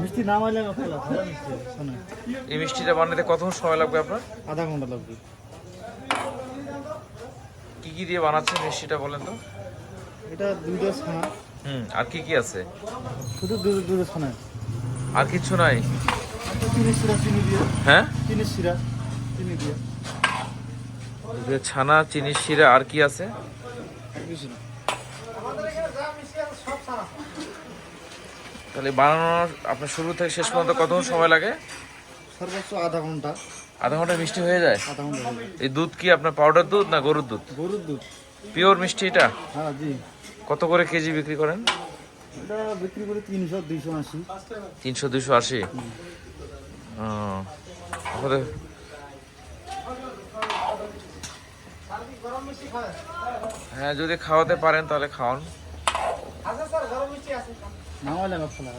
মিষ্টি ভালো মিষ্টি এই মিষ্টিটা বানাতে কতক্ষণ সময় লাগবে আপনার? আধা ঘণ্টা লাগবে। কি কি দিয়ে বানাচ্ছেন মিষ্টিটা বলেন তো? এটা দুইটা ছানা। হুম আর কি কি আছে? শুধু দুটো দুটো ছানা। আর কিছু নাই? চিনি শিরা চিনি দিয়ে। হ্যাঁ? চিনি শিরা চিনি দিয়ে। ছানা চিনি শিরা আর কি আছে? কিছু না তাহলে বানানোর আপনার শুরু থেকে শেষ পর্যন্ত কতক্ষণ সময় লাগে? সর্বোচ্চ আধা ঘণ্টা। আধা ঘণ্টা মিষ্টি হয়ে যায়? আধা ঘণ্টা এই দুধ কি আপনার পাউডার দুধ না গরুর দুধ? গরুর দুধ। পিওর মিষ্টি এটা? হ্যাঁ জি। কত করে কেজি বিক্রি করেন? এটা বিক্রি করে তিনশো দুইশো আশি। তিনশো দুইশো আশি? হ্যাঁ যদি খাওয়াতে পারেন তাহলে খাওয়ান। 拿过来个出来了